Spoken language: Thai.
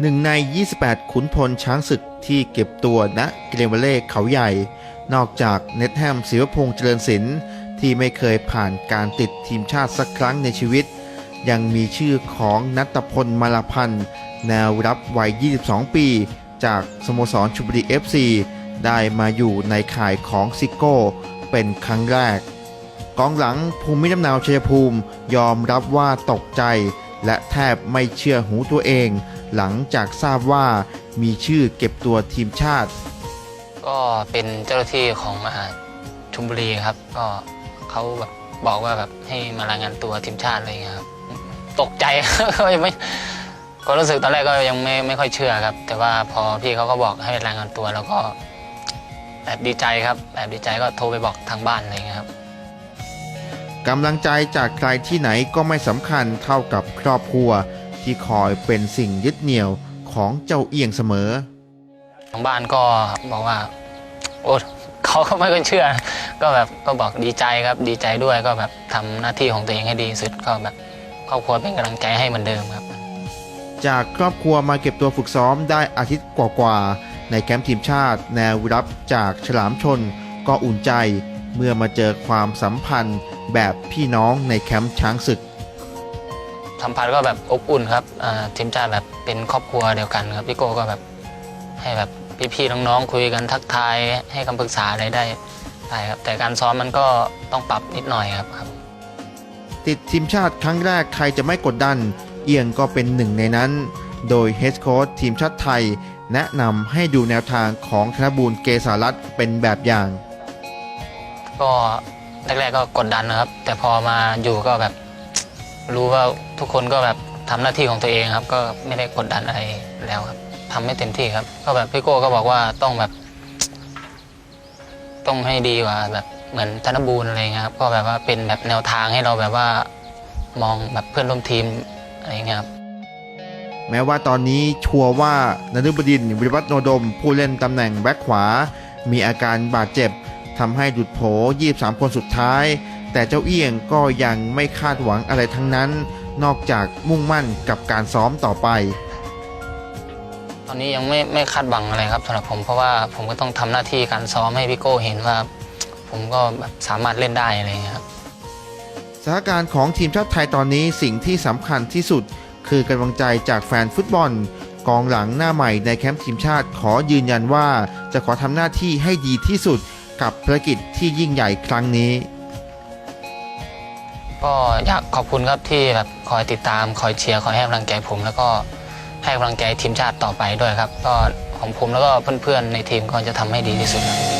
หนึ่งใน 28 ขุนพลช้างศึกที่เก็บตัวณเกรเวเล่เขาใหญ่ นอกจากเน็ตแฮมศิวพงษ์เจริญศิลป์ที่ไม่เคยผ่านการติดทีมชาติสักครั้งในชีวิต ยังมีชื่อของนัตพลมาลาพันธ์แนวรับวัย 22 ปี จากสโมสรชุบรี FC ได้มาอยู่ในข่ายของซิโก้เป็นครั้งแรก กองหลังภูมิลำเนาชัยภูมิยอมรับว่าตกใจ และแทบไม่เชื่อหูตัวเอง หลังจากทราบว่ามีชื่อเก็บตัวทีมชาติ ก็เป็นเจ้าหน้าที่ของมหาชุมบุรีครับ ก็เขาแบบบอกว่าแบบให้มารายงานตัวทีมชาติอะไรอย่างเงี้ยครับตกใจ ก็ยังไม่ก็รู้สึกตอนแรกก็ยังไม่ไม่ค่อยเชื่อครับ แต่ว่าพอพี่เขาก็บอกให้รายงานตัวแล้วก็แอบดีใจครับแอบดีใจก็โทรไปบอกทางบ้านอะไรเงี้ยครับ กำลังใจจากใครที่ไหนก็ไม่สำคัญเท่ากับครอบครัว ที่คอยเป็นสิ่งยึดเหนี่ยวของเจ้าเอียงเสมอ ทางบ้านก็บอกว่า โอ้เขาก็ไม่ค่อยเชื่อ ก็แบบก็บอกดีใจครับดีใจด้วยก็แบบทำหน้าที่ของตัวเองให้ดีที่สุดก็แบบครอบครัวเป็นกำลังใจให้เหมือนเดิมครับ จากครอบครัวมาเก็บตัวฝึกซ้อมได้อาทิตย์กว่าๆ ในแคมป์ทีมชาติ แนวรับจากฉลามชนก็อุ่นใจ เมื่อมาเจอความสัมพันธ์แบบพี่น้องในแคมป์ช้างศึก สัมพันธ์ก็แบบอบอุ่นครับอ่าทีมชาติแบบเป็นครอบครัวเดียวกันครับพี่โก้ก็แบบให้แบบพี่ๆน้องๆคุยกันทักทายให้คำปรึกษาอะไรได้ได้ครับแต่การซ้อมมันก็ต้องปรับนิดหน่อยครับครับ ติดทีมชาติครั้งแรกใครจะไม่กดดัน เอียงก็เป็นหนึ่งในนั้น โดยเฮดโค้ชทีมชาติไทย แนะนำให้ดูแนวทางของธนบูรณ์เกษารัตน์เป็นแบบอย่าง ก็แรกๆก็กดดันนะครับ แต่พอมาอยู่ก็แบบรู้ว่าทุกคนก็แบบทำหน้าที่ของตัวเองครับ ก็ไม่ได้กดดันอะไรแล้วครับทำให้เต็มที่ครับ ก็แบบพี่โก้ก็บอกว่าต้องแบบ ต้องให้ดีกว่าแบบเหมือนธนบูรณ์อะไรเงี้ยครับ ก็แบบว่าเป็นแบบแนวทางให้เราแบบว่ามองแบบเพื่อนร่วมทีมอะไรเงี้ยครับแม้ว่าตอนนี้ชัวร์ว่านฤบดินทร์วิวัฒโนดม ผู้เล่นตำแหน่งแบ็คขวา มีอาการบาดเจ็บ ทำให้หลุดโผ23 คนสุดท้าย แต่เจ้าเอี้ยงก็ยังไม่คาดหวังอะไรทั้งนั้น นอกจากมุ่งมั่นกับการซ้อมต่อไป ตอนนี้ยังไม่ไม่คาดหวังอะไรครับสำหรับผมเพราะว่าผมก็ต้องทำหน้าที่การซ้อมให้พี่โก้เห็นว่า ผมก็แบบสามารถเล่นได้อะไรเงี้ยครับ สถานการณ์ของทีมชาติไทยตอนนี้สิ่งที่สำคัญที่สุด คือกำลังใจจากแฟนฟุตบอล กองหลังหน้าใหม่ในแคมป์ทีมชาติขอยืนยันว่าจะขอทำหน้าที่ให้ดีที่สุด กับภารกิจที่ยิ่งใหญ่ครั้งนี้ ก็อยากขอบคุณครับที่แบบคอยติดตามคอยเชียร์คอยให้กำลังใจผม แล้วก็ให้กำลังใจทีมชาติต่อไปด้วยครับ ก็ของผมแล้วก็เพื่อนๆในทีมก็จะทำให้ดีที่สุดครับ